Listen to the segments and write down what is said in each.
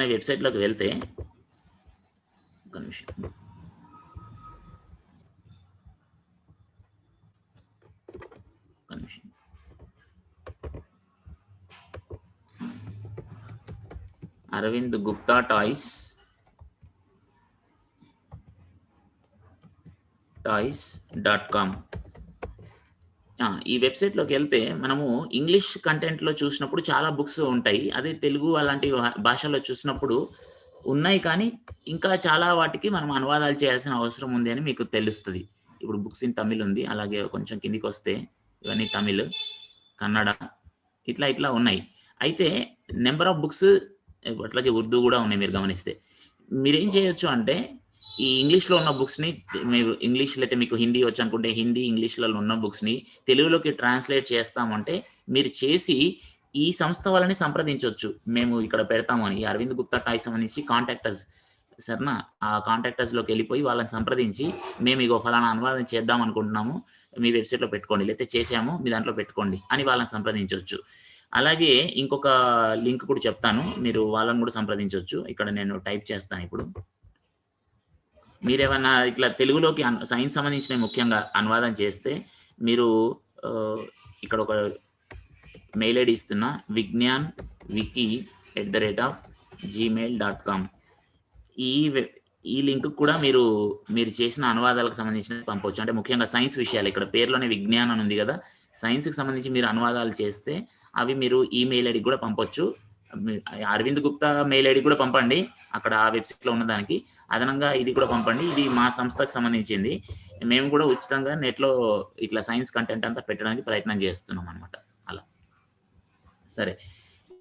అనే వెబ్సైట్లోకి వెళ్తే ఒక నిమిషం ఒక నిమిషం Arvind Gupta toys toys dot com ఈ వెబ్సైట్లోకి వెళ్తే మనము ఇంగ్లీష్ కంటెంట్లో చూసినప్పుడు చాలా బుక్స్ ఉంటాయి. అదే తెలుగు అలాంటి భా- భాషలో చూసినప్పుడు ఉన్నాయి కానీ ఇంకా చాలా వాటికి మనం అనువాదాలు చేయాల్సిన అవసరం ఉంది అని మీకు తెలుస్తుంది. ఇప్పుడు బుక్స్ ఇన్ తమిళ్ ఉంది. అలాగే కొంచెం కిందికి వస్తే ఇవన్నీ తమిళ్ కన్నడ ఇట్లా ఇట్లా ఉన్నాయి. అయితే నెంబర్ ఆఫ్ బుక్స్ అట్లాగే ఉర్దూ కూడా ఉన్నాయి మీరు గమనిస్తే. మీరేం చేయొచ్చు అంటే ఈ ఇంగ్లీష్లో ఉన్న బుక్స్ని మీరు ఇంగ్లీష్లో అయితే మీకు హిందీ వచ్చి అనుకుంటే హిందీ ఇంగ్లీష్లలో ఉన్న బుక్స్ని తెలుగులోకి ట్రాన్స్లేట్ చేస్తామంటే మీరు చేసి ఈ సంస్థ వాళ్ళని సంప్రదించవచ్చు మేము ఇక్కడ పెడతామని ఈ అరవింద్ గుప్తా టాయ్ సంబంధించి కాంటాక్టర్స్ సరేనా? ఆ కాంటాక్టర్స్లోకి వెళ్ళిపోయి వాళ్ళని సంప్రదించి మేము ఇగో ఫలానా అనువాదం చేద్దాం అనుకుంటున్నాము మీ వెబ్సైట్లో పెట్టుకోండి లేకపోతే చేసాము మీ దాంట్లో పెట్టుకోండి అని వాళ్ళని సంప్రదించవచ్చు అలాగే ఇంకొక లింక్ కూడా చెప్తాను మీరు వాళ్ళని కూడా సంప్రదించవచ్చు ఇక్కడ నేను టైప్ చేస్తాను ఇప్పుడు. మీరేమన్నా ఇట్లా తెలుగులోకి సైన్స్ సంబంధించిన ముఖ్యంగా అనువాదం చేస్తే మీరు ఇక్కడ ఒక మెయిల్ ఐడి ఇస్తున్నా Vignan wiki at the rate of Gmail dot com. ఈ ఈ లింక్ కూడా మీరు మీరు చేసిన అనువాదాలకు సంబంధించిన పంపవచ్చు అంటే ముఖ్యంగా సైన్స్ విషయాలు ఇక్కడ పేరులోనే విజ్ఞానం అని ఉంది కదా సైన్స్కి సంబంధించి మీరు అనువాదాలు చేస్తే అవి మీరు ఈమెయిల్ ఐడికి కూడా పంపొచ్చు. అరవింద్ గుప్తా మెయిల్ ఐడి కూడా పంపండి. అక్కడ ఆ వెబ్సైట్లో ఉన్నదానికి అదనంగా ఇది కూడా పంపండి. ఇది మా సంస్థకు సంబంధించింది. మేము కూడా ఉచితంగా నెట్లో ఇట్లా సైన్స్ కంటెంట్ అంతా పెట్టడానికి ప్రయత్నం చేస్తున్నాం అనమాట అలా. సరే.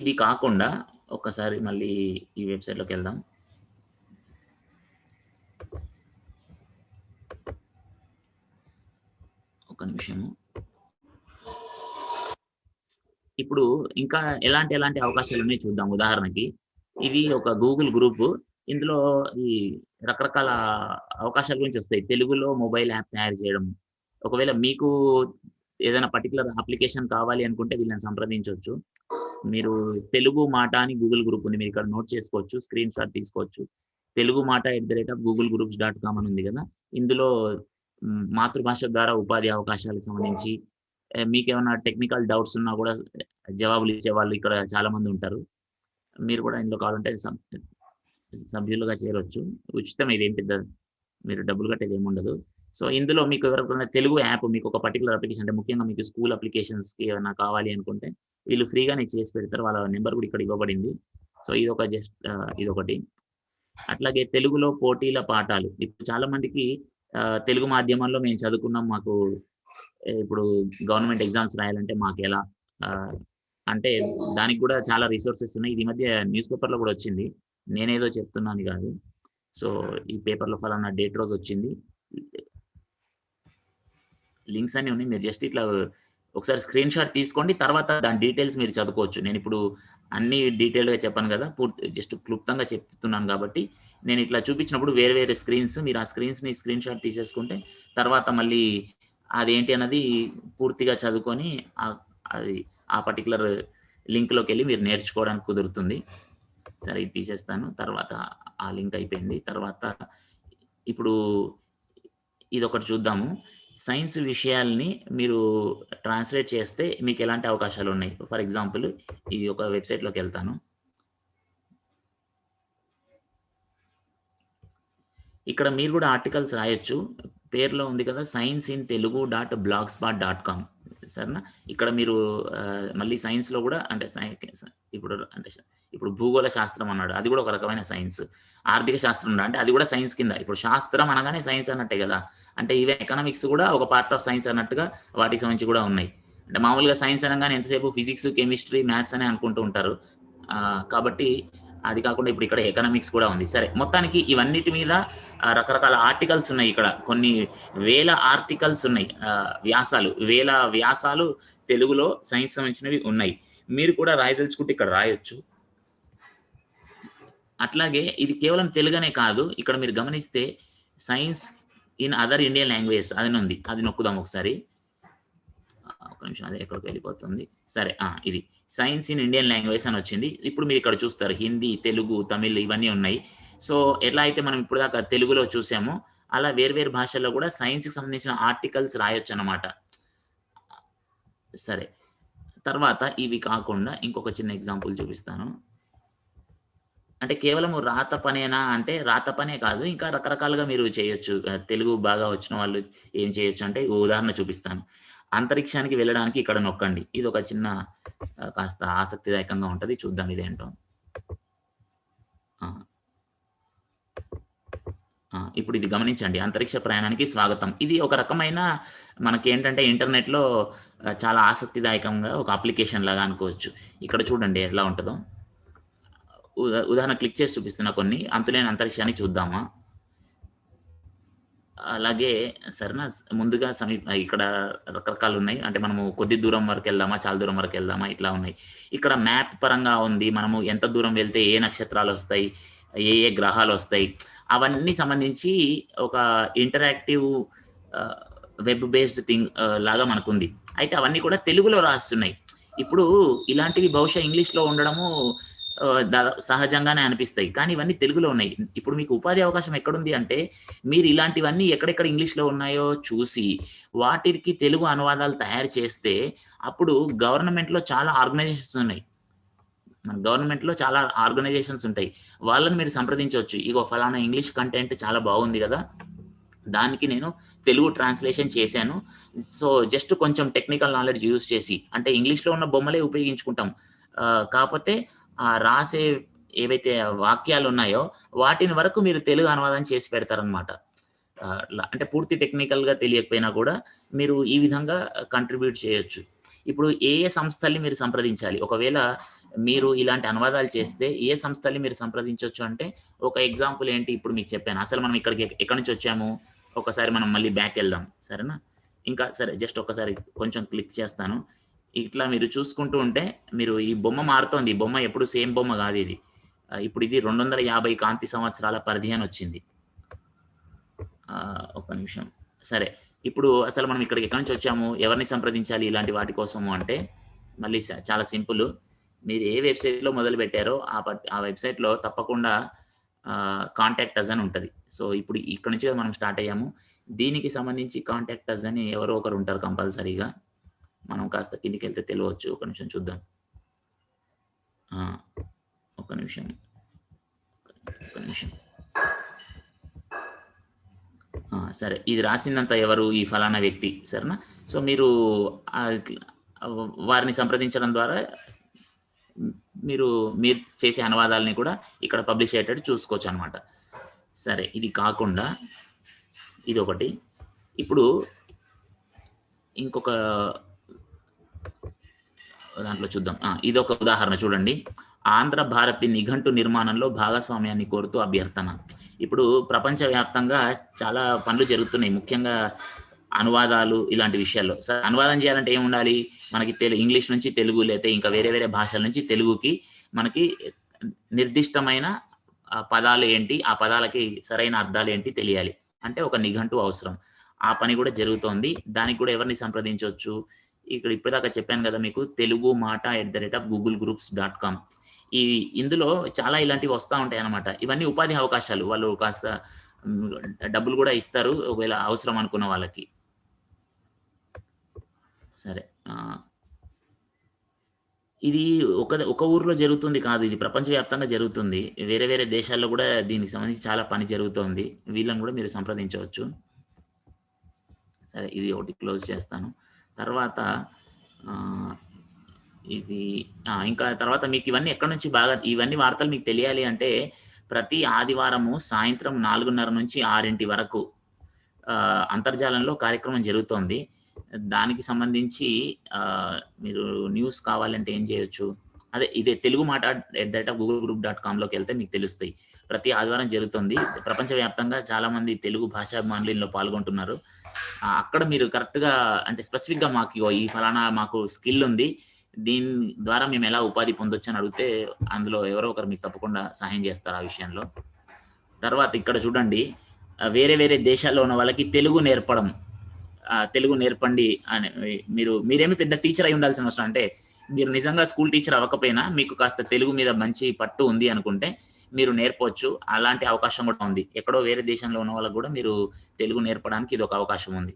ఇది కాకుండా ఒక్కసారి మళ్ళీ ఈ వెబ్సైట్లోకి వెళ్దాం. ఒక నిమిషము. ఇప్పుడు ఇంకా ఎలాంటి ఎలాంటి అవకాశాలు ఉన్నాయి చూద్దాం. ఉదాహరణకి ఇది ఒక గూగుల్ గ్రూప్. ఇందులో ఈ రకరకాల అవకాశాల గురించి వస్తాయి. తెలుగులో మొబైల్ యాప్ తయారు చేయడం. ఒకవేళ మీకు ఏదైనా పర్టికులర్ అప్లికేషన్ కావాలి అనుకుంటే వీళ్ళని సంప్రదించవచ్చు. మీరు తెలుగు మాట అని గూగుల్ గ్రూప్ ఉంది. మీరు ఇక్కడ నోట్ చేసుకోవచ్చు స్క్రీన్ షాట్ తీసుకోవచ్చు. Telugu Maata at the rate of Google groups dot com అని ఉంది కదా. ఇందులో మాతృభాష ద్వారా ఉపాధి అవకాశాలకు సంబంధించి మీకు ఏమైనా టెక్నికల్ డౌట్స్ ఉన్నా కూడా జవాబులు ఇచ్చే వాళ్ళు ఇక్కడ చాలా మంది ఉంటారు. మీరు కూడా ఇందులో కావాలంటే సభ్యులుగా చేరవచ్చు ఉచితం ఇది ఏం పెద్ద మీరు డబ్బులు కట్టేది ఏమి ఉండదు. సో ఇందులో మీకు ఎవరికైనా తెలుగు యాప్ మీకు ఒక పర్టికులర్ అప్లికేషన్ అంటే ముఖ్యంగా మీకు స్కూల్ అప్లికేషన్స్కి ఏమైనా కావాలి అనుకుంటే వీళ్ళు ఫ్రీగానే చేసి పెడతారు. వాళ్ళ నెంబర్ కూడా ఇక్కడ ఇవ్వబడింది. సో ఇది ఒక జస్ట్ ఇది ఒకటి అట్లాగే తెలుగులో పోటీల పాఠాలు. ఇప్పుడు చాలా మందికి తెలుగు మాధ్యమంలో మేము చదువుకున్నాం. మాకు ఇప్పుడు గవర్నమెంట్ ఎగ్జామ్స్ రాయాలంటే మాకు ఎలా అంటే దానికి కూడా చాలా రిసోర్సెస్ ఉన్నాయి. ఇది మధ్య న్యూస్ పేపర్లో కూడా వచ్చింది. నేనేదో చెప్తున్నాను కాదు. సో ఈ పేపర్లో ఫలానా డేట్ రోజు వచ్చింది. లింక్స్ అన్ని ఉన్నాయి. మీరు జస్ట్ ఇట్లా ఒకసారి స్క్రీన్ షాట్ తీసుకోండి. తర్వాత దాని డీటెయిల్స్ మీరు చదువుకోవచ్చు. నేను ఇప్పుడు అన్ని డీటెయిల్గా చెప్పాను కదా పూర్తి జస్ట్ క్లుప్తంగా చెప్తున్నాను కాబట్టి నేను ఇట్లా చూపించినప్పుడు వేరే వేరే స్క్రీన్స్ మీరు ఆ స్క్రీన్స్ని స్క్రీన్ షాట్ తీసేసుకుంటే తర్వాత మళ్ళీ అదేంటి అన్నది పూర్తిగా చదువుకొని అది ఆ పర్టికులర్ లింక్లోకి వెళ్ళి మీరు నేర్చుకోవడానికి కుదురుతుంది. సరే ఇది తీసేస్తాను. తర్వాత ఆ లింక్ అయిపోయింది. తర్వాత ఇప్పుడు ఇది ఒకటి చూద్దాము. సైన్స్ విషయాల్ని మీరు ట్రాన్స్లేట్ చేస్తే మీకు ఎలాంటి అవకాశాలు ఉన్నాయి? ఫర్ ఎగ్జాంపుల్ ఇది ఒక వెబ్సైట్లోకి వెళ్తాను. ఇక్కడ మీరు కూడా ఆర్టికల్స్ రాయొచ్చు. పేర్లో ఉంది కదా science in Telugu dot blog spot dot com సరేనా? ఇక్కడ మీరు మళ్ళీ సైన్స్లో కూడా అంటే ఇప్పుడు అంటే ఇప్పుడు భూగోళ శాస్త్రం అన్నాడు. అది కూడా ఒక రకమైన సైన్స్ ఆర్థిక శాస్త్రం అన్నాడు, అంటే అది కూడా సైన్స్ కింద. ఇప్పుడు శాస్త్రం అనగానే సైన్స్ అన్నట్టే కదా. అంటే ఇవే ఎకనామిక్స్ కూడా ఒక పార్ట్ ఆఫ్ సైన్స్ అన్నట్టుగా వాటికి సంబంధించి కూడా ఉన్నాయి. అంటే మామూలుగా సైన్స్ అనగానే ఎంతసేపు ఫిజిక్స్ కెమిస్ట్రీ మ్యాథ్స్ అని అనుకుంటూ ఉంటారు. కాబట్టి అది కాకుండా ఇప్పుడు ఇక్కడ ఎకనామిక్స్ కూడా ఉంది. సరే మొత్తానికి ఇవన్నిటి మీద రకరకాల ఆర్టికల్స్ ఉన్నాయి ఇక్కడ. కొన్ని వేల ఆర్టికల్స్ ఉన్నాయి వ్యాసాలు. వేల వ్యాసాలు తెలుగులో సైన్స్ సంబంధించినవి ఉన్నాయి. మీరు కూడా రాయదలుచుకుంటే ఇక్కడ రాయొచ్చు. అట్లాగే ఇది కేవలం తెలుగనే కాదు ఇక్కడ మీరు గమనిస్తే science in other Indian language అది ఉంది. అది నొక్కుదాం ఒకసారి. ఒక నిమిషం అదే ఎక్కడికి వెళ్ళిపోతుంది. సరే ఇది సైన్స్ ఇన్ ఇండియన్ లాంగ్వేజ్ అని వచ్చింది. ఇప్పుడు మీరు ఇక్కడ చూస్తారు హిందీ తెలుగు తమిళ్ ఇవన్నీ ఉన్నాయి. సో ఎలా అయితే మనం ఇప్పుడు దాకా తెలుగులో చూసామో అలా వేర్వేరు భాషల్లో కూడా సైన్స్కి సంబంధించిన ఆర్టికల్స్ రాయొచ్చు అన్నమాట సరే. తర్వాత ఇవి కాకుండా ఇంకొక చిన్న ఎగ్జాంపుల్ చూపిస్తాను. అంటే కేవలం రాత పనేనా అంటే రాత పనే కాదు ఇంకా రకరకాలుగా మీరు చేయొచ్చు. తెలుగు బాగా వచ్చిన వాళ్ళు ఏం చేయొచ్చు అంటే ఉదాహరణ చూపిస్తాను. అంతరిక్షానికి వెళ్ళడానికి ఇక్కడ నొక్కండి. ఇది ఒక చిన్న కాస్త ఆసక్తిదాయకంగా ఉంటుంది. చూద్దాం ఇదేంటో. ఇప్పుడు ఇది గమనించండి. అంతరిక్ష ప్రయాణానికి స్వాగతం. ఇది ఒక రకమైన మనకి ఏంటంటే ఇంటర్నెట్లో చాలా ఆసక్తిదాయకంగా ఒక అప్లికేషన్ లాగా అనుకోవచ్చు. ఇక్కడ చూడండి ఎలా ఉంటుందో. ఉదా- ఉదాహరణ క్లిక్ చేసి చూపిస్తున్న కొన్ని. అంతులేని అంతరిక్షాన్ని చూద్దామా? అలాగే సరేనా? ముందుగా సమీప ఇక్కడ రకరకాలు ఉన్నాయి. అంటే మనము కొద్ది దూరం వరకు వెళ్దామా? చాలా దూరం వరకు వెళ్దామా? ఇట్లా ఉన్నాయి. ఇక్కడ మ్యాప్ పరంగా ఉంది. మనము ఎంత దూరం వెళ్తే ఏ నక్షత్రాలు వస్తాయి? ఏ ఏ గ్రహాలు వస్తాయి? అవన్నీ సంబంధించి ఒక ఇంటరాక్టివ్ వెబ్ బేస్డ్ థింగ్ లాగా మనకుంది. అయితే అవన్నీ కూడా తెలుగులో రాస్తున్నాయి. ఇప్పుడు ఇలాంటివి బహుశా ఇంగ్లీష్లో ఉండడము సహజంగానే అనిపిస్తాయి. కానీ ఇవన్నీ తెలుగులో ఉన్నాయి. ఇప్పుడు మీకు ఉపాధి అవకాశం ఎక్కడుంది అంటే మీరు ఇలాంటివన్నీ ఎక్కడెక్కడ ఇంగ్లీష్లో ఉన్నాయో చూసి వాటికి తెలుగు అనువాదాలు తయారు చేస్తే అప్పుడు గవర్నమెంట్లో చాలా ఆర్గనైజేషన్స్ ఉన్నాయి. మన గవర్నమెంట్లో చాలా ఆర్గనైజేషన్స్ ఉంటాయి. వాళ్ళని మీరు సంప్రదించవచ్చు. ఇగో ఫలానా ఇంగ్లీష్ కంటెంట్ చాలా బాగుంది కదా. దానికి నేను తెలుగు ట్రాన్స్లేషన్ చేశాను. సో జస్ట్ కొంచెం టెక్నికల్ నాలెడ్జ్ యూజ్ చేసి అంటే ఇంగ్లీష్లో ఉన్న బొమ్మలే ఉపయోగించుకుంటాం. కాకపోతే ఆ రాసే ఏవైతే వాక్యాలు ఉన్నాయో వాటిని వరకు మీరు తెలుగు అనువాదం చేసి పెడతారనమాట అంటే పూర్తి టెక్నికల్గా తెలియకపోయినా కూడా మీరు ఈ విధంగా కంట్రిబ్యూట్ చేయొచ్చు. ఇప్పుడు ఏ ఏ సంస్థల్ని మీరు సంప్రదించాలి? ఒకవేళ మీరు ఇలాంటి అనువాదాలు చేస్తే ఏ సంస్థల్ని మీరు సంప్రదించవచ్చు అంటే ఒక ఎగ్జాంపుల్ ఏంటి? ఇప్పుడు మీకు చెప్పాను. అసలు మనం ఇక్కడికి ఎక్కడి నుంచి వచ్చాము? ఒకసారి మనం మళ్ళీ బ్యాక్ వెళ్దాం. సరేనా? ఇంకా సరే జస్ట్ ఒకసారి కొంచెం క్లిక్ చేస్తాను. ఇట్లా మీరు చూసుకుంటూ ఉంటే మీరు ఈ బొమ్మ మారుతోంది. ఈ బొమ్మ ఎప్పుడు సేమ్ బొమ్మ కాదు ఇది. ఇప్పుడు ఇది రెండు వందల యాభై కాంతి సంవత్సరాల పరిధి అని వచ్చింది. ఒక ఒక్క నిమిషం. సరే. ఇప్పుడు అసలు మనం ఇక్కడికి ఎక్కడి నుంచి వచ్చాము? ఎవరిని సంప్రదించాలి ఇలాంటి వాటి కోసము అంటే మళ్ళీ చాలా సింపుల్. మీరు ఏ వెబ్సైట్లో మొదలు పెట్టారో ఆ ఆ వెబ్సైట్లో తప్పకుండా కాంటాక్ట్ అస్ అని ఉంటుంది. సో ఇప్పుడు ఇక్కడ నుంచి మనం స్టార్ట్ అయ్యాము. దీనికి సంబంధించి కాంటాక్ట్ అస్ అని ఎవరో ఒకరు ఉంటారు కంపల్సరీగా. మనం కాస్త కిందికి వెళ్తే తెలియవచ్చు ఒక నిమిషం చూద్దాం. ఒక నిమిషం. ఒక నిమిషం. సరే. ఇది రాసిందంతా ఎవరు? ఈ ఫలానా వ్యక్తి. సరేనా? సో మీరు వారిని సంప్రదించడం ద్వారా మీరు మీరు చేసే అనువాదాలని కూడా ఇక్కడ పబ్లిష్ అయ్యేటట్టు చూసుకోవచ్చు అనమాట సరే ఇది కాకుండా ఇది ఒకటి ఇప్పుడు ఇంకొక దాంట్లో చూద్దాం. ఇది ఒక ఉదాహరణ చూడండి. ఆంధ్ర భారతి నిఘంటు నిర్మాణంలో భాగస్వామ్యాన్ని కోరుతూ అభ్యర్థన. ఇప్పుడు ప్రపంచవ్యాప్తంగా చాలా పనులు జరుగుతున్నాయి. ముఖ్యంగా అనువాదాలు ఇలాంటి విషయాల్లో. సరే అనువాదం చేయాలంటే ఏమి ఉండాలి మనకి తెలు ఇంగ్లీష్ నుంచి తెలుగు లేతే ఇంకా వేరే వేరే భాషల నుంచి తెలుగుకి మనకి నిర్దిష్టమైన ఆ పదాలు ఏంటి? ఆ పదాలకి సరైన అర్థాలు ఏంటి తెలియాలి. అంటే ఒక నిఘంటు అవసరం. ఆ పని కూడా జరుగుతోంది. దానికి కూడా ఎవరిని సంప్రదించవచ్చు? ఇక్కడ ఇప్పటిదాకా చెప్పాను కదా మీకు Telugu Maata at the rate of Google groups dot com ఈ ఇందులో చాలా ఇలాంటివి వస్తూ ఉంటాయి అన్నమాట. ఇవన్నీ ఉపాధి అవకాశాలు. వాళ్ళు కాస్త డబ్బులు కూడా ఇస్తారు. ఒకవేళ అవసరం అనుకున్న వాళ్ళకి. సరే. ఇది ఒక ఒక ఊర్లో జరుగుతుంది కాదు ఇది ప్రపంచవ్యాప్తంగా జరుగుతుంది. వేరే వేరే దేశాల్లో కూడా దీనికి సంబంధించి చాలా పని జరుగుతోంది. వీళ్ళని కూడా మీరు సంప్రదించవచ్చు. సరే ఇది ఒకటి క్లోజ్ చేస్తాను. తర్వాత ఇది ఇంకా తర్వాత మీకు ఇవన్నీ ఎక్కడి నుంచి బాగా ఇవన్నీ వార్తలు మీకు తెలియాలి అంటే ప్రతి ఆదివారము సాయంత్రం నాలుగున్నర నుంచి ఆరింటి వరకు అంతర్జాలంలో కార్యక్రమం జరుగుతోంది. దానికి సంబంధించి మీరు న్యూస్ కావాలంటే ఏం చేయొచ్చు? అదే ఇదే Telugu Maata at the rate of Google group dot కామ్లోకి వెళ్తే మీకు తెలుస్తాయి. ప్రతి ఆదివారం జరుగుతుంది. ప్రపంచవ్యాప్తంగా చాలామంది తెలుగు భాషాభిమానులు ఇందులో పాల్గొంటున్నారు. అక్కడ మీరు కరెక్ట్గా అంటే స్పెసిఫిక్గా మాకు ఈ ఫలానా మాకు స్కిల్ ఉంది. దీని ద్వారా మేము ఎలా ఉపాధి పొందొచ్చు అని అడిగితే అందులో ఎవరో ఒకరు మీకు తప్పకుండా సహాయం చేస్తారు ఆ విషయంలో. తర్వాత ఇక్కడ చూడండి. వేరే వేరే దేశాల్లో ఉన్న వాళ్ళకి తెలుగు నేర్పడం. తెలుగు నేర్పండి అని మీరు మీరేమి పెద్ద టీచర్ అయి ఉండాల్సిన అవసరం అంటే మీరు నిజంగా స్కూల్ టీచర్ అవ్వకపోయినా మీకు కాస్త తెలుగు మీద మంచి పట్టు ఉంది అనుకుంటే మీరు నేర్పవచ్చు అలాంటి అవకాశం కూడా ఉంది. ఎక్కడో వేరే దేశంలో ఉన్న వాళ్ళకు కూడా మీరు తెలుగు నేర్పడానికి ఇది ఒక అవకాశం ఉంది.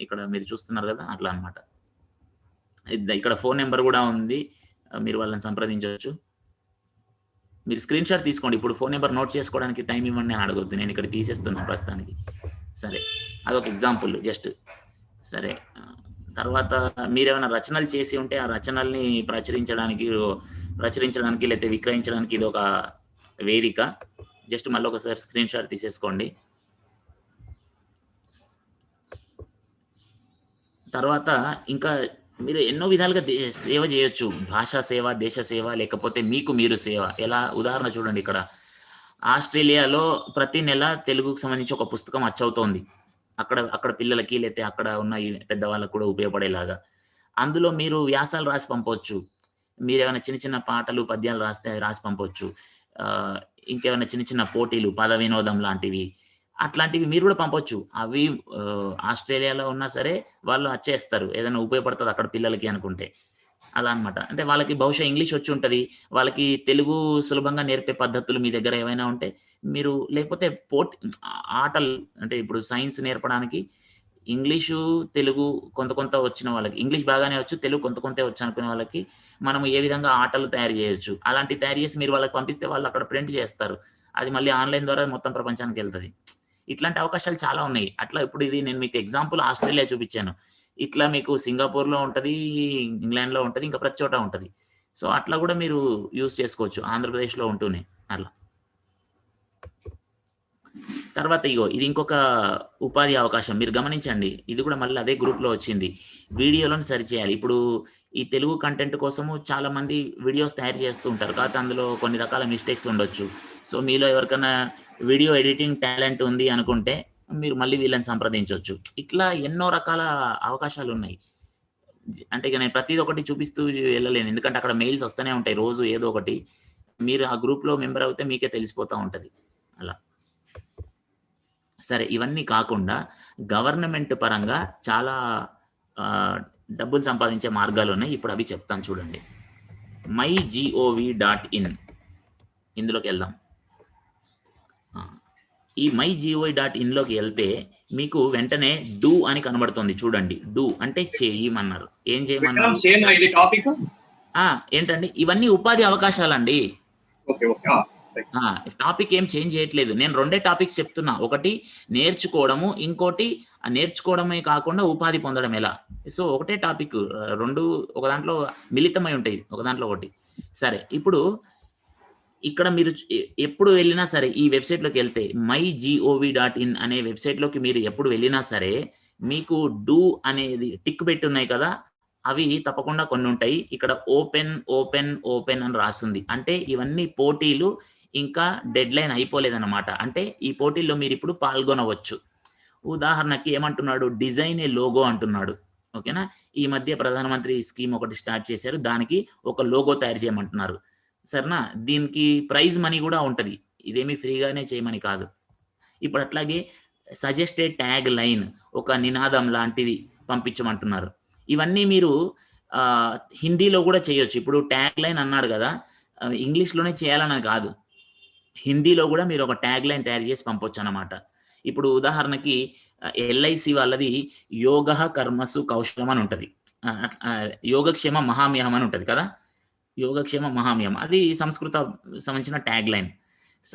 ఇక్కడ మీరు చూస్తున్నారు కదా అట్లా అనమాట ఇది- ఇక్కడ ఫోన్ నెంబర్ కూడా ఉంది. మీరు వాళ్ళని సంప్రదించవచ్చు మీరు స్క్రీన్ షాట్ తీసుకోండి. ఇప్పుడు ఫోన్ నెంబర్ నోట్ చేసుకోవడానికి టైం ఇవ్వండి అని అడగొద్దు. నేను ఇక్కడ తీసేస్తున్నాను ప్రస్తుతానికి. సరే అదొక ఎగ్జాంపుల్ జస్ట్ సరే తర్వాత మీరేమైనా రచనలు చేసి ఉంటే ఆ రచనల్ని ప్రచురించడానికి ప్రచురించడానికి లేకపోతే విక్రయించడానికి ఇది ఒక వేదిక. జస్ట్ మళ్ళీ ఒకసారి స్క్రీన్ షాట్ తీసేసుకోండి. తర్వాత ఇంకా మీరు ఎన్నో విధాలుగా సేవ చేయొచ్చు. భాషా సేవ దేశ సేవ లేకపోతే మీకు మీరు సేవ. ఎలా? ఉదాహరణ చూడండి ఇక్కడ. ఆస్ట్రేలియాలో ప్రతి నెల తెలుగుకు సంబంధించి ఒక పుస్తకం అచ్చవుతోంది. అక్కడ అక్కడ పిల్లలకి లేకపోతే అక్కడ ఉన్న పెద్దవాళ్ళకు కూడా ఉపయోగపడేలాగా. అందులో మీరు వ్యాసాలు రాసి పంపవచ్చు మీరు ఏమైనా చిన్న చిన్న పాటలు పద్యాలు రాస్తే అవి రాసి పంపవచ్చు ఇంకేమైనా చిన్న చిన్న పోటీలు పద వినోదం లాంటివి అట్లాంటివి మీరు కూడా పంపొచ్చు. అవి ఆస్ట్రేలియాలో ఉన్నా సరే వాళ్ళు వచ్చేస్తారు ఏదైనా ఉపయోగపడుతుంది అక్కడ పిల్లలకి అనుకుంటే. అలా అన్నమాట. అంటే వాళ్ళకి బహుశా ఇంగ్లీష్ వచ్చి ఉంటుంది. వాళ్ళకి తెలుగు సులభంగా నేర్పే పద్ధతులు మీ దగ్గర ఏమైనా ఉంటే మీరు లేకపోతే పోటీ ఆటలు అంటే ఇప్పుడు సైన్స్ నేర్పడానికి ఇంగ్లీషు తెలుగు కొంత కొంత వచ్చిన వాళ్ళకి ఇంగ్లీష్ బాగానే వచ్చు తెలుగు కొంత కొంత వచ్చు అనుకునే వాళ్ళకి మనం ఏ విధంగా ఆటలు తయారు చేయొచ్చు. అలాంటి తయారు చేసి మీరు వాళ్ళకి పంపిస్తే వాళ్ళు అక్కడ ప్రింట్ చేస్తారు. అది మళ్ళీ ఆన్లైన్ ద్వారా మొత్తం ప్రపంచానికి వెళ్తుంది. ఇట్లాంటి అవకాశాలు చాలా ఉన్నాయి. అట్లా ఇప్పుడు ఇది నేను మీకు ఎగ్జాంపుల్ ఆస్ట్రేలియా చూపించాను. ఇట్లా మీకు సింగపూర్లో ఉంటుంది ఇంగ్లాండ్లో ఉంటుంది ఇంకా ప్రతి చోట ఉంటుంది. సో అట్లా కూడా మీరు యూస్ చేసుకోవచ్చు ఆంధ్రప్రదేశ్లో ఉంటూనే. అట్లా. తర్వాత ఇగో ఇది ఇంకొక ఉపాధి అవకాశం. మీరు గమనించండి ఇది కూడా మళ్ళీ అదే గ్రూప్లో వచ్చింది. వీడియోలను సరి చేయాలి. ఇప్పుడు ఈ తెలుగు కంటెంట్ కోసము చాలా మంది వీడియోస్ తయారు చేస్తూ ఉంటారు. కాకపోతే అందులో కొన్ని రకాల మిస్టేక్స్ ఉండొచ్చు. సో మీలో ఎవరికైనా వీడియో ఎడిటింగ్ టాలెంట్ ఉంది అనుకుంటే మీరు మళ్ళీ వీళ్ళని సంప్రదించవచ్చు. ఇట్లా ఎన్నో రకాల అవకాశాలు ఉన్నాయి అంటే ఇక నేను ప్రతిది ఒకటి చూపిస్తూ వెళ్ళలేను. ఎందుకంటే అక్కడ మెయిల్స్ వస్తూనే ఉంటాయి. రోజు ఏదో ఒకటి. మీరు ఆ గ్రూప్లో మెంబర్ అవుతే మీకే తెలిసిపోతూ ఉంటుంది. అలా. సరే ఇవన్నీ కాకుండా గవర్నమెంట్ పరంగా చాలా డబ్బులు సంపాదించే మార్గాలు ఉన్నాయి. ఇప్పుడు అవి చెప్తాను చూడండి. మై జిఓవి డాట్ ఇన్ ఇందులోకి వెళ్దాం. ఈ మై జిఓవి డాట్ ఇన్లోకి వెళ్తే మీకు వెంటనే డూ అని కనబడుతుంది. చూడండి. డూ అంటే చేయమన్నారు. ఏం చేయమన్నారు? ఏంటండి? ఇవన్నీ ఉపాధి అవకాశాలండి. టాపిక్ ఏం చేంజ్ చేయట్లేదు. నేను రెండే టాపిక్స్ చెప్తున్నా. ఒకటి నేర్చుకోవడము. ఇంకోటి నేర్చుకోవడమే కాకుండా ఉపాధి పొందడం ఎలా? సో ఒకటే టాపిక్ రెండు ఒక దాంట్లో మిళితమై ఉంటాయి. ఒక దాంట్లో ఒకటి. సరే ఇప్పుడు ఇక్కడ మీరు ఎప్పుడు వెళ్ళినా సరే ఈ వెబ్సైట్లోకి వెళ్తే మై జీఓవి డాట్ ఇన్ అనే వెబ్సైట్లోకి మీరు ఎప్పుడు వెళ్ళినా సరే మీకు డూ అనేది టిక్ పెట్టి ఉన్నాయి కదా అవి తప్పకుండా కొన్ని ఉంటాయి. ఇక్కడ ఓపెన్ ఓపెన్ ఓపెన్ అని రాస్తుంది. అంటే ఇవన్నీ పోటీలు ఇంకా డెడ్ లైన్ అయిపోలేదన్నమాట. అంటే ఈ పోటీల్లో మీరు ఇప్పుడు పాల్గొనవచ్చు. ఉదాహరణకి ఏమంటున్నాడు? డిజైన్ ఏ లోగో అంటున్నాడు. ఓకేనా? ఈ మధ్య ప్రధానమంత్రి స్కీమ్ ఒకటి స్టార్ట్ చేశారు. దానికి ఒక లోగో తయారు చేయమంటున్నారు. సరేనా? దీనికి ప్రైజ్ మనీ కూడా ఉంటుంది. ఇదేమి ఫ్రీగానే చేయమని కాదు. ఇప్పుడు అట్లాగే సజెస్టెడ్ ట్యాగ్ లైన్ ఒక నినాదం లాంటిది పంపించమంటున్నారు. ఇవన్నీ మీరు హిందీలో కూడా చేయొచ్చు. ఇప్పుడు ట్యాగ్ లైన్ అన్నాడు కదా ఇంగ్లీష్లోనే చేయాలని కాదు. హిందీలో కూడా మీరు ఒక ట్యాగ్ లైన్ తయారు చేసి పంపొచ్చు అన్నమాట ఇప్పుడు ఉదాహరణకి ఎల్ఐసి వాళ్ళది యోగ కర్మసు కౌశలం అని ఉంటుంది యోగక్షేమ మహామ్యహం అని ఉంటుంది కదా? యోగక్షేమ మహామయం. అది సంస్కృత సంబంధించిన ట్యాగ్ లైన్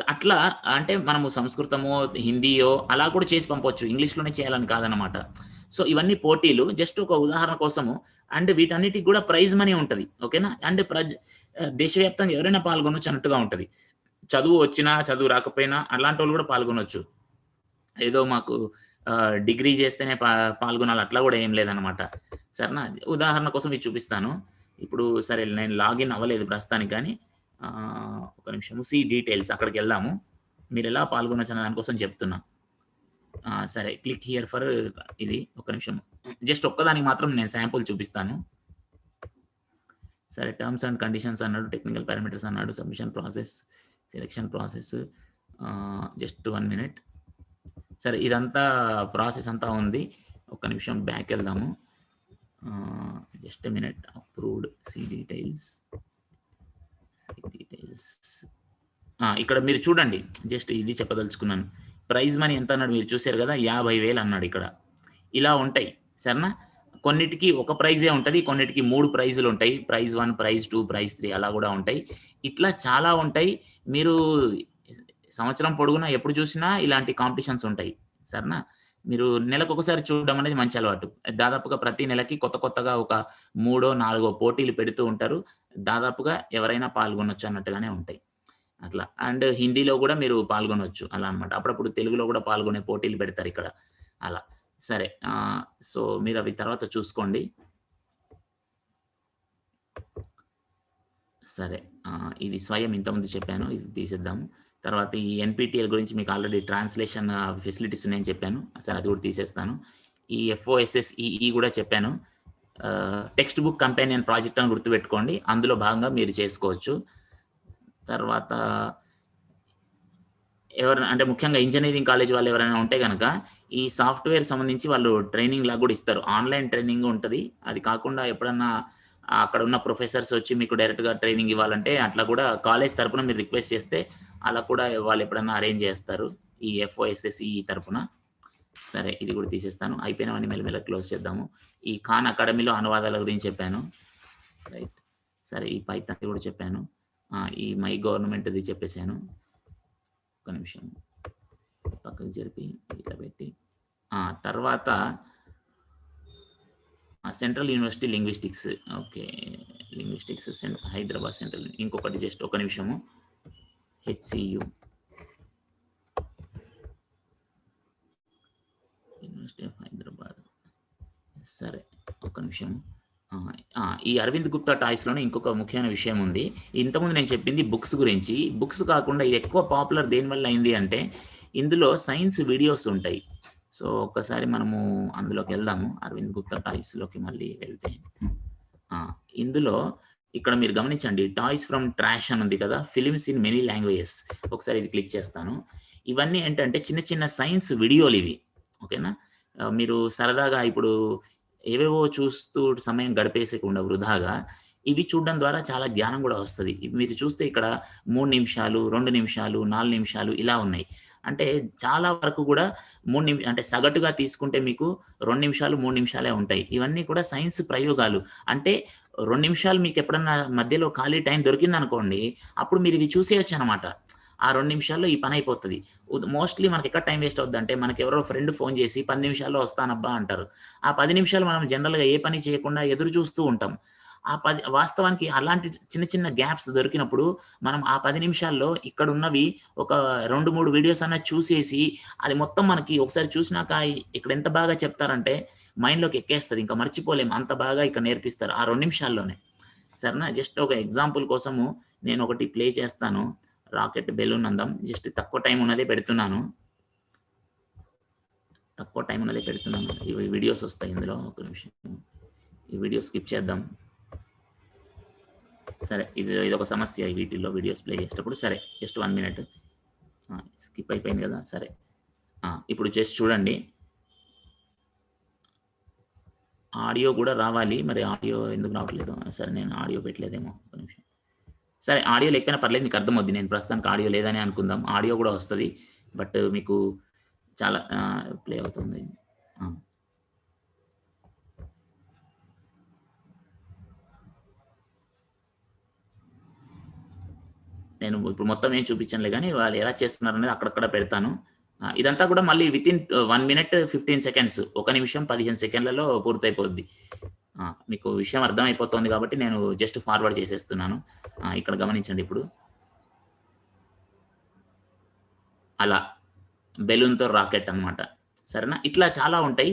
అట్లా అంటే మనము సంస్కృతమో హిందీయో అలా కూడా చేసి పంపవచ్చు ఇంగ్లీష్లోనే చేయాలని కాదనమాట సో ఇవన్నీ పోటీలు. జస్ట్ ఒక ఉదాహరణ కోసము. అండ్ వీటన్నిటికి కూడా ప్రైజ్ మనీ ఉంటుంది. ఓకేనా? అండ్ ప్రజ దేశవ్యాప్తంగా ఎవరైనా పాల్గొనొచ్చు అన్నట్టుగా ఉంటుంది. చదువు వచ్చినా చదువు రాకపోయినా అలాంటి వాళ్ళు కూడా పాల్గొనొచ్చు. ఏదో మాకు డిగ్రీ చేస్తేనే పా పాల్గొనాలి. అట్లా కూడా ఏం లేదనమాట సరేనా? ఉదాహరణ కోసం ఇది చూపిస్తాను. ఇప్పుడు సరే నేను లాగిన్ అవ్వలేదు ప్రస్తుతానికి కానీ ఒక నిమిషం. సి డీటెయిల్స్ అక్కడికి వెళ్దాము. మీరు ఎలా పాల్గొనొచ్చు అనే దానికోసం చెప్తున్నా. సరే క్లిక్ హియర్ ఫర్ ఇది ఒక నిమిషం. జస్ట్ ఒక్కదానికి మాత్రం నేను శాంపుల్ చూపిస్తాను. సరే టర్మ్స్ అండ్ కండిషన్స్ అన్నాడు టెక్నికల్ పారామీటర్స్ అన్నాడు submission process selection process just one minute. సరే ఇదంతా ప్రాసెస్ అంతా ఉంది. ఒక్క నిమిషం బ్యాక్ వెళ్దాము. Just minute approved C details C details ఇక్కడ మీరు చూడండి. జస్ట్ ఇది చెప్పదలుచుకున్నాను. ప్రైజ్ మనీ ఎంత అన్నాడు మీరు చూశారు కదా? యాభై వేలు అన్నాడు ఇక్కడ. ఇలా ఉంటాయి. సరేనా? కొన్నిటికి ఒక ప్రైజే ఉంటుంది కొన్నిటికి మూడు ప్రైజులు ఉంటాయి. Prize one prize two prize three అలా కూడా ఉంటాయి. ఇట్లా చాలా ఉంటాయి. మీరు సంవత్సరం పొడుగునా ఎప్పుడు చూసినా ఇలాంటి కాంపిటీషన్స్ ఉంటాయి. సరేనా? మీరు నెలకు ఒకసారి చూడడం అనేది మంచి అలవాటు. దాదాపుగా ప్రతి నెలకి కొత్త కొత్తగా ఒక మూడో నాలుగో పోటీలు పెడుతూ ఉంటారు. దాదాపుగా ఎవరైనా పాల్గొనొచ్చు అన్నట్టుగానే ఉంటాయి. అట్లా. అండ్ హిందీలో కూడా మీరు పాల్గొనవచ్చు అలా అన్నమాట. అప్పుడప్పుడు తెలుగులో కూడా పాల్గొనే పోటీలు పెడతారు ఇక్కడ. అలా. సరే. సో మీరు అవి తర్వాత చూసుకోండి. సరే. ఇది స్వయం ఇంతకుముందు చెప్పాను. ఇది తీసేద్దాము. తర్వాత ఈ ఎన్పిటిఎల్ గురించి మీకు ఆల్రెడీ ట్రాన్స్లేషన్ ఫెసిలిటీస్ ఉన్నాయని చెప్పాను. సరే అది కూడా తీసేస్తాను. ఈ ఎఫ్ఓఎస్ఎస్ఈఈ కూడా చెప్పాను. టెక్స్ట్ బుక్ కంపెనీ ప్రాజెక్ట్ అని గుర్తుపెట్టుకోండి. అందులో భాగంగా మీరు చేసుకోవచ్చు. తర్వాత ఎవరైనా అంటే ముఖ్యంగా ఇంజనీరింగ్ కాలేజ్ వాళ్ళు ఎవరైనా ఉంటే కనుక ఈ సాఫ్ట్వేర్ సంబంధించి వాళ్ళు ట్రైనింగ్ లాగా కూడా ఇస్తారు. ఆన్లైన్ ట్రైనింగ్ ఉంటుంది. అది కాకుండా ఎప్పుడన్నా అక్కడ ఉన్న ప్రొఫెసర్స్ వచ్చి మీకు డైరెక్ట్గా ట్రైనింగ్ ఇవ్వాలంటే అట్లా కూడా కాలేజ్ తరపున మీరు రిక్వెస్ట్ చేస్తే అలా కూడా వాళ్ళు ఎప్పుడన్నా అరేంజ్ చేస్తారు. ఈ ఎఫ్ఓఎస్ఎస్ఈ తరఫున సరే ఇది కూడా తీసేస్తాను. అయిపోయినవన్నీ మెల్లమెల్ల క్లోజ్ చేద్దాము. ఈ ఖాన్ అకాడమీలో అనువాదాల గురించి చెప్పాను. రైట్ సరే ఈ పైతాన్ కూడా చెప్పాను. ఈ మై గవర్నమెంట్ది చెప్పేశాను. ఒక నిమిషం. పక్కకు జరిపి ఇట్లా పెట్టి. తర్వాత central university linguistics okay linguistics Hyderabad central ఇంకొకటి జస్ట్ ఒక నిమిషము. HCU. యూనివర్సిటీ ఆఫ్ హైదరాబాద్ సరే ఒక నిమిషం. ఈ అరవింద్ గుప్తా టాయ్స్లోనే ఇంకొక ముఖ్యమైన విషయం ఉంది. ఇంతకుముందు నేను చెప్పింది బుక్స్ గురించి. బుక్స్ కాకుండా ఇది ఎక్కువ పాపులర్ దేనివల్ల అయింది అంటే ఇందులో సైన్స్ వీడియోస్ ఉంటాయి. సో ఒక్కసారి మనము అందులోకి వెళ్దాము. అరవింద్ గుప్తా టాయ్స్లోకి మళ్ళీ వెళ్తే. ఇందులో ఇక్కడ మీరు గమనించండి టాయ్స్ ఫ్రమ్ ట్రాష్ అని ఉంది కదా ఫిలిమ్స్ ఇన్ మెనీ లాంగ్వేజెస్ ఒకసారి ఇది క్లిక్ చేస్తాను. ఇవన్నీ ఏంటంటే చిన్న చిన్న సైన్స్ వీడియోలు ఇవి. ఓకేనా? మీరు సరదాగా ఇప్పుడు ఏవేవో చూస్తూ సమయం గడిపేసేకుండా వృధాగా ఇవి చూడడం ద్వారా చాలా జ్ఞానం కూడా వస్తుంది. మీరు చూస్తే ఇక్కడ మూడు నిమిషాలు రెండు నిమిషాలు నాలుగు నిమిషాలు ఇలా ఉన్నాయి. అంటే చాలా వరకు కూడా మూడు నిమి అంటే సగటుగా తీసుకుంటే మీకు రెండు నిమిషాలు మూడు నిమిషాలే ఉంటాయి. ఇవన్నీ కూడా సైన్స్ ప్రయోగాలు. అంటే రెండు నిమిషాలు మీకు ఎప్పుడన్నా మధ్యలో ఖాళీ టైం దొరికింది అనుకోండి అప్పుడు మీరు ఇవి చూసేయచ్చు అనమాట ఆ రెండు నిమిషాల్లో ఈ పని అయిపోతుంది. మోస్ట్లీ మనకి ఎక్కడ టైం వేస్ట్ అవుద్ది అంటే మనకి ఎవరో ఫ్రెండ్ ఫోన్ చేసి పది నిమిషాల్లో వస్తానబ్బా అంటారు. ఆ పది నిమిషాలు మనం జనరల్గా ఏ పని చేయకుండా ఎదురు చూస్తూ ఉంటాం. ఆ పది వాస్తవానికి అలాంటి చిన్న చిన్న గ్యాప్స్ దొరికినప్పుడు మనం ఆ పది నిమిషాల్లో ఇక్కడ ఉన్నవి ఒక రెండు మూడు వీడియోస్ అన్న చూసేసి అది మొత్తం మనకి ఒకసారి చూసినాక ఇక్కడ ఎంత బాగా చెప్తారంటే మైండ్లోకి ఎక్కేస్తుంది. ఇంకా మర్చిపోలేము అంత బాగా ఇక్కడ నేర్పిస్తారు ఆ రెండు నిమిషాల్లోనే. సరేనా? జస్ట్ ఒక ఎగ్జాంపుల్ కోసము నేను ఒకటి ప్లే చేస్తాను. రాకెట్ బెలూన్ అందాం. జస్ట్ తక్కువ టైం ఉన్నదే పెడుతున్నాను. తక్కువ టైం ఉన్నదే పెడుతున్నాను. ఇవి వీడియోస్ వస్తాయి ఇందులో. ఒక నిమిషం. ఈ వీడియో స్కిప్ చేద్దాం. సరే ఇది ఇది ఒక సమస్య. వీటిల్లో వీడియోస్ ప్లే చేసేటప్పుడు సరే జస్ట్ వన్ మినిట్ స్కిప్ అయిపోయింది కదా సరే. ఇప్పుడు జస్ట్ చూడండి. ఆడియో కూడా రావాలి మరి ఆడియో ఎందుకు రావట్లేదు? సరే నేను ఆడియో పెట్టలేదేమో ఒక నిమిషం. సరే ఆడియో లేకపోయినా పర్లేదు మీకు అర్థమవుద్ది. నేను ప్రస్తుతానికి ఆడియో లేదని అనుకుందాం. ఆడియో కూడా వస్తుంది బట్ మీకు చాలా ప్లే అవుతుంది ఆ. నేను ఇప్పుడు మొత్తం ఏం చూపించనులే కానీ వాళ్ళు ఎలా చేస్తున్నారు అనేది అక్కడక్కడ పెడతాను. ఇదంతా కూడా మళ్ళీ within one minute fifteen seconds ఒక నిమిషం పదిహేను సెకండ్లలో పూర్తయిపోద్ది. మీకు విషయం అర్థమైపోతుంది కాబట్టి నేను జస్ట్ ఫార్వర్డ్ చేసేస్తున్నాను. ఇక్కడ గమనించండి ఇప్పుడు. అలా బెలూన్తో రాకెట్ అన్నమాట. సరేనా? ఇట్లా చాలా ఉంటాయి.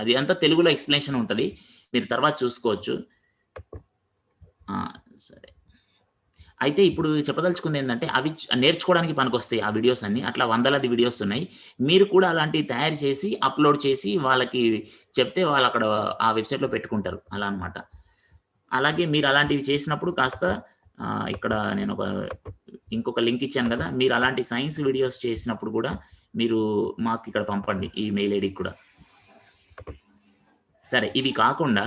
అది అంతా తెలుగులో ఎక్స్ప్లెనేషన్ ఉంటుంది. మీరు తర్వాత చూసుకోవచ్చు. సరే. అయితే ఇప్పుడు చెప్పదలుచుకుంది ఏంటంటే అవి నేర్చుకోవడానికి పనికొస్తాయి ఆ వీడియోస్ అన్ని. అట్లా వందలాది వీడియోస్ ఉన్నాయి. మీరు కూడా అలాంటివి తయారు చేసి అప్లోడ్ చేసి వాళ్ళకి చెప్తే వాళ్ళు అక్కడ ఆ వెబ్సైట్లో పెట్టుకుంటారు. అలా అన్నమాట. అలాగే మీరు అలాంటివి చేసినప్పుడు కాస్త ఇక్కడ నేను ఒక ఇంకొక లింక్ ఇచ్చాను కదా మీరు అలాంటి సైన్స్ వీడియోస్ చేసినప్పుడు కూడా మీరు మాకు ఇక్కడ పంపండి ఈ మెయిల్ ఐడికి కూడా. సరే ఇవి కాకుండా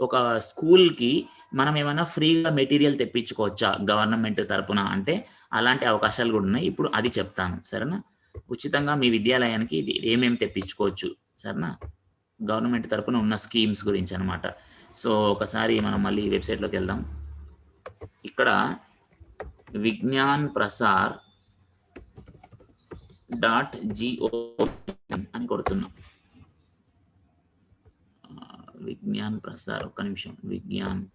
ఒక స్కూల్కి మనం ఏమైనా ఫ్రీగా మెటీరియల్ తెప్పించుకోవచ్చా గవర్నమెంట్ తరపున? అంటే అలాంటి అవకాశాలు కూడా ఉన్నాయి. ఇప్పుడు అది చెప్తాను. సరేనా? ఉచితంగా మీ విద్యాలయానికి ఇది ఏమేమి తెప్పించుకోవచ్చు? సరేనా? గవర్నమెంట్ తరపున ఉన్న స్కీమ్స్ గురించి అనమాట సో ఒకసారి మనం మళ్ళీ వెబ్సైట్లోకి వెళ్దాం. ఇక్కడ విజ్ఞాన్ ప్రసార్ డాట్ జిఓ అని కొడుతున్నాం. విజ్ఞాన్ ప్రసార్ ఒక్క నిమిషం. విజ్ఞాన్.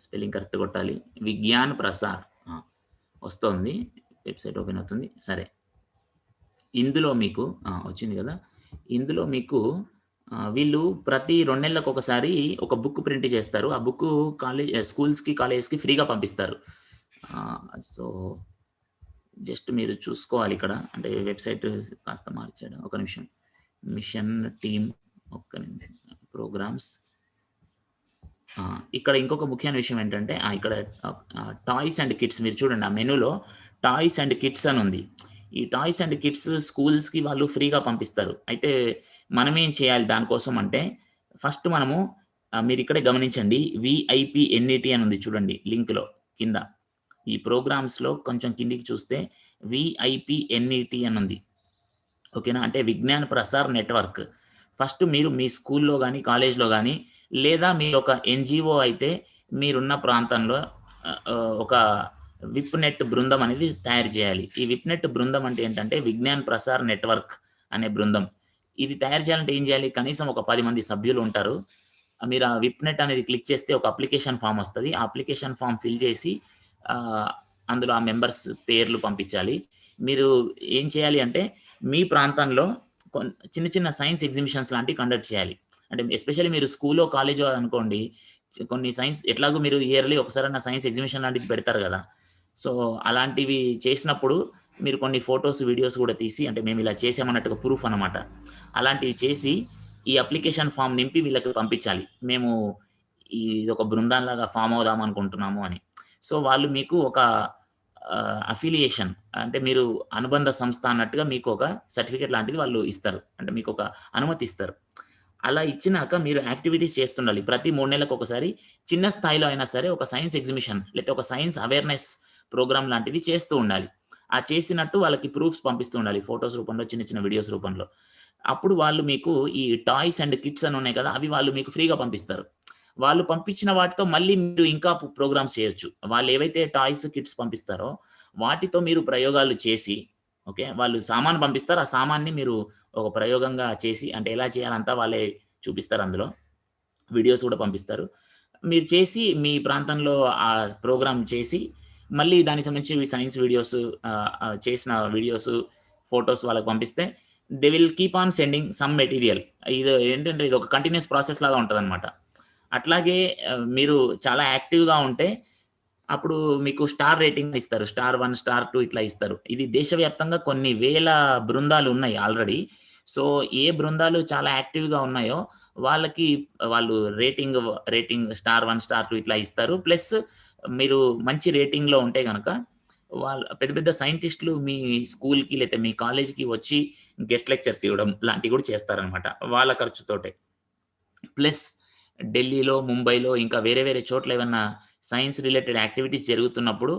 స్పెల్లింగ్ కరెక్ట్ కొట్టాలి. విజ్ఞాన్ ప్రసార్. వస్తుంది వస్తోంది. వెబ్సైట్ ఓపెన్ అవుతుంది. సరే. ఇందులో మీకు వచ్చింది కదా. ఇందులో మీకు వీళ్ళు ప్రతి రెండు నెలలకు ఒకసారి ఒక బుక్ ప్రింట్ చేస్తారు. ఆ బుక్ కాలేజ్ స్కూల్స్కి కాలేజెస్కి ఫ్రీగా పంపిస్తారు. సో జస్ట్ మీరు చూసుకోవాలి ఇక్కడ. అంటే వెబ్సైట్ కాస్త మార్చాడు. ఒక నిమిషం. మిషన్ టీమ్ ఒక్క నిమిషం. ప్రోగ్రామ్స్. ఇక్కడ ఇంకొక ముఖ్యమైన విషయం ఏంటంటే ఇక్కడ టాయ్స్ అండ్ కిట్స్ మీరు చూడండి ఆ మెనూలో టాయ్స్ అండ్ కిట్స్ అని ఉంది. ఈ టాయ్స్ అండ్ కిట్స్ స్కూల్స్కి వాళ్ళు ఫ్రీగా పంపిస్తారు. అయితే మనమేం చేయాలి దానికోసం అంటే ఫస్ట్ మనము మీరు ఇక్కడే గమనించండి విఐపి ఎన్ఈటి అని ఉంది చూడండి లింక్లో కింద. ఈ ప్రోగ్రామ్స్లో కొంచెం కిందికి చూస్తే విఐపి ఎన్ఈటి అని ఉంది. ఓకేనా? అంటే విజ్ఞాన ప్రసార్ నెట్వర్క్. ఫస్ట్ మీరు మీ స్కూల్లో కానీ కాలేజ్లో కానీ లేదా మీరు ఒక ఎన్జిఓ అయితే మీరున్న ప్రాంతంలో ఒక విప్ నెట్ బృందం అనేది తయారు చేయాలి. ఈ విప్ నెట్ బృందం అంటే ఏంటంటే విజ్ఞాన్ ప్రసార్ నెట్వర్క్ అనే బృందం. ఇది తయారు చేయాలంటే ఏం చేయాలి? కనీసం ఒక పది మంది సభ్యులు ఉంటారు. మీరు ఆ విప్ నెట్ అనేది క్లిక్ చేస్తే ఒక అప్లికేషన్ ఫామ్ వస్తుంది. ఆ అప్లికేషన్ ఫామ్ ఫిల్ చేసి అందులో ఆ మెంబర్స్ పేర్లు పంపించాలి. మీరు ఏం చేయాలి అంటే మీ ప్రాంతంలో చిన్న చిన్న సైన్స్ ఎగ్జిబిషన్స్ లాంటివి కండక్ట్ చేయాలి. అంటే ఎస్పెషల్లీ మీరు స్కూల్లో కాలేజో అనుకోండి కొన్ని సైన్స్ ఎట్లాగో మీరు ఇయర్లీ ఒకసారి సైన్స్ ఎగ్జిబిషన్ లాంటివి పెడతారు కదా. సో అలాంటివి చేసినప్పుడు మీరు కొన్ని ఫొటోస్ వీడియోస్ కూడా తీసి అంటే మేము ఇలా చేసామన్నట్టుగా ప్రూఫ్ అనమాట అలాంటివి చేసి ఈ అప్లికేషన్ ఫామ్ నింపి వీళ్ళకి పంపించాలి. మేము ఇది ఒక బృందంలాగా ఫామ్ అవుదాం అనుకుంటున్నాము అని. సో వాళ్ళు మీకు ఒక అఫిలియేషన్ అంటే మీరు అనుబంధ సంస్థ అన్నట్టుగా మీకు ఒక సర్టిఫికేట్ లాంటిది వాళ్ళు ఇస్తారు. అంటే మీకు ఒక అనుమతి ఇస్తారు. అలా ఇచ్చినాక మీరు యాక్టివిటీస్ చేస్తుండాలి. ప్రతి మూడు నెలలకు ఒకసారి చిన్న స్థాయిలో అయినా సరే ఒక సైన్స్ ఎగ్జిబిషన్ లేకపోతే ఒక సైన్స్ అవేర్నెస్ ప్రోగ్రామ్ లాంటివి చేస్తూ ఉండాలి. ఆ చేసినట్టు వాళ్ళకి ప్రూఫ్స్ పంపిస్తూ ఉండాలి. ఫొటోస్ రూపంలో చిన్న చిన్న వీడియోస్ రూపంలో. అప్పుడు వాళ్ళు మీకు ఈ టాయ్స్ అండ్ కిట్స్ అని ఉన్నాయి కదా అవి వాళ్ళు మీకు ఫ్రీగా పంపిస్తారు. వాళ్ళు పంపించిన వాటితో మళ్ళీ మీరు ఇంకా ప్రోగ్రామ్స్ చేయొచ్చు. వాళ్ళు ఏవైతే టాయ్స్ కిట్స్ పంపిస్తారో వాటితో మీరు ప్రయోగాలు చేసి ఓకే? వాళ్ళు సామాన్ పంపిస్తారు. ఆ సామాన్ని మీరు ఒక ప్రయోగంగా చేసి అంటే ఎలా చేయాలంతా వాళ్ళే చూపిస్తారు అందులో. వీడియోస్ కూడా పంపిస్తారు. మీరు చేసి మీ ప్రాంతంలో ఆ ప్రోగ్రామ్ చేసి మళ్ళీ దానికి సంబంధించి సైన్స్ వీడియోస్ చేసిన వీడియోస్ ఫొటోస్ వాళ్ళకి పంపిస్తే they will keep on sending some material. ఇది ఏంటంటే ఇది ఒక కంటిన్యూస్ ప్రాసెస్ లాగా ఉంటుంది అనమాట అట్లాగే మీరు చాలా యాక్టివ్గా ఉంటే అప్పుడు మీకు స్టార్ రేటింగ్ ఇస్తారు. స్టార్ వన్ స్టార్ టూ ఇట్లా ఇస్తారు. ఇది దేశవ్యాప్తంగా కొన్ని వేల బృందాలు ఉన్నాయి ఆల్రెడీ. సో ఏ బృందాలు చాలా యాక్టివ్గా ఉన్నాయో వాళ్ళకి వాళ్ళు rating rating star one star two ఇట్లా ఇస్తారు. ప్లస్ మీరు మంచి రేటింగ్లో ఉంటే కనుక వాళ్ళ పెద్ద పెద్ద సైంటిస్టులు మీ స్కూల్కి లేకపోతే మీ కాలేజ్కి వచ్చి గెస్ట్ లెక్చర్స్ ఇవ్వడం లాంటివి కూడా చేస్తారనమాట వాళ్ళ ఖర్చుతోటే. ప్లస్ ఢిల్లీలో ముంబైలో ఇంకా వేరే వేరే చోట్ల ఏమన్నా సైన్స్ రిలేటెడ్ యాక్టివిటీస్ జరుగుతున్నప్పుడు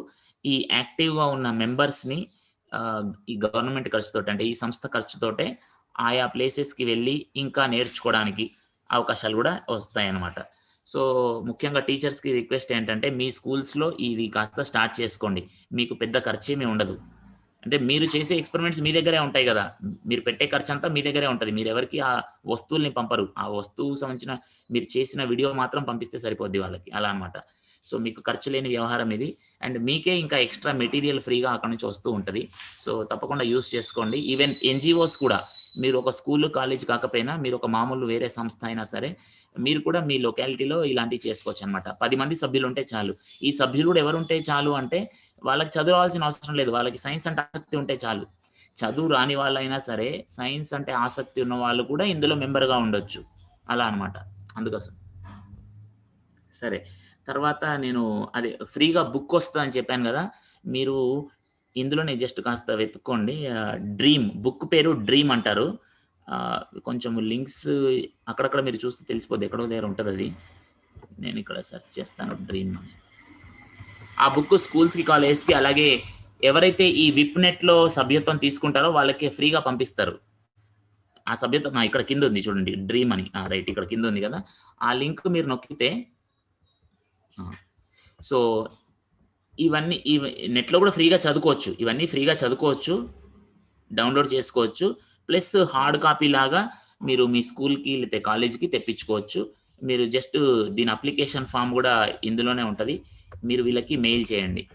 ఈ యాక్టివ్గా ఉన్న మెంబర్స్ని ఈ గవర్నమెంట్ ఖర్చుతో అంటే ఈ సంస్థ ఖర్చుతోటే ఆయా ప్లేసెస్కి వెళ్ళి ఇంకా నేర్చుకోవడానికి అవకాశాలు కూడా వస్తాయి అన్నమాట సో ముఖ్యంగా టీచర్స్కి రిక్వెస్ట్ ఏంటంటే మీ స్కూల్స్లో ఇది కాస్త స్టార్ట్ చేసుకోండి. మీకు పెద్ద ఖర్చు ఏమీ ఉండదు. అంటే మీరు చేసే ఎక్స్పెరిమెంట్స్ మీ దగ్గరే ఉంటాయి కదా. మీరు పెట్టే ఖర్చు అంతా మీ దగ్గరే ఉంటుంది. మీరు ఎవరికి ఆ వస్తువుల్ని పంపరు. ఆ వస్తువు సంబంధించిన మీరు చేసిన వీడియో మాత్రం పంపిస్తే సరిపోద్ది వాళ్ళకి. అలా అన్నమాట. సో మీకు ఖర్చు లేని వ్యవహారం ఇది. అండ్ మీకే ఇంకా ఎక్స్ట్రా మెటీరియల్ ఫ్రీగా అక్కడ నుంచి వస్తూ ఉంటుంది. సో తప్పకుండా యూస్ చేసుకోండి. ఈవెన్ ఎన్జిఓస్ కూడా మీరు ఒక స్కూల్ కాలేజ్ కాకపోయినా మీరు ఒక మామూలు వేరే సంస్థ అయినా సరే మీరు కూడా మీ లొకాలిటీలో ఇలాంటివి చేసుకోవచ్చు అనమాట పది మంది సభ్యులు ఉంటే చాలు. ఈ సభ్యులు కూడా ఎవరు ఉంటే చాలు అంటే వాళ్ళకి చదవాల్సిన అవసరం లేదు. వాళ్ళకి సైన్స్ అంటే ఆసక్తి ఉంటే చాలు. చదువు రాని వాళ్ళైనా సరే సైన్స్ అంటే ఆసక్తి ఉన్న వాళ్ళు కూడా ఇందులో మెంబర్గా ఉండొచ్చు. అలా అన్నమాట. అందుకోసం. సరే. తర్వాత నేను అదే ఫ్రీగా బుక్ వస్తుంది అని చెప్పాను కదా. మీరు ఇందులోనే జస్ట్ కాస్త వెతుక్కోండి. డ్రీమ్. బుక్ పేరు డ్రీమ్ అంటారు. కొంచెం లింక్స్ అక్కడక్కడ మీరు చూస్తే తెలిసిపోద్ది. ఎక్కడో దగ్గర ఉంటుంది అది. నేను ఇక్కడ సెర్చ్ చేస్తాను డ్రీమ్ అని. ఆ బుక్ స్కూల్స్కి కాలేజ్కి అలాగే ఎవరైతే ఈ విప్ నెట్లో సభ్యత్వం తీసుకుంటారో వాళ్ళకి ఫ్రీగా పంపిస్తారు. ఆ సభ్యత్వం ఇక్కడ కింద ఉంది చూడండి డ్రీమ్ అని. రైట్ ఇక్కడ కింద ఉంది కదా. ఆ లింక్ మీరు నొక్కితే సో ఇవన్నీ ఈ నెట్లో కూడా ఫ్రీగా చదువుకోవచ్చు. ఇవన్నీ ఫ్రీగా చదువుకోవచ్చు డౌన్లోడ్ చేసుకోవచ్చు. ప్లస్ హార్డ్ కాపీ లాగా మీరు మీ స్కూల్కి లేకపోతే కాలేజీకి తెప్పించుకోవచ్చు. మీరు జస్ట్ దీని అప్లికేషన్ ఫామ్ కూడా ఇందులోనే ఉంటుంది. మీరు వీళ్ళకి మెయిల్ చేయండి.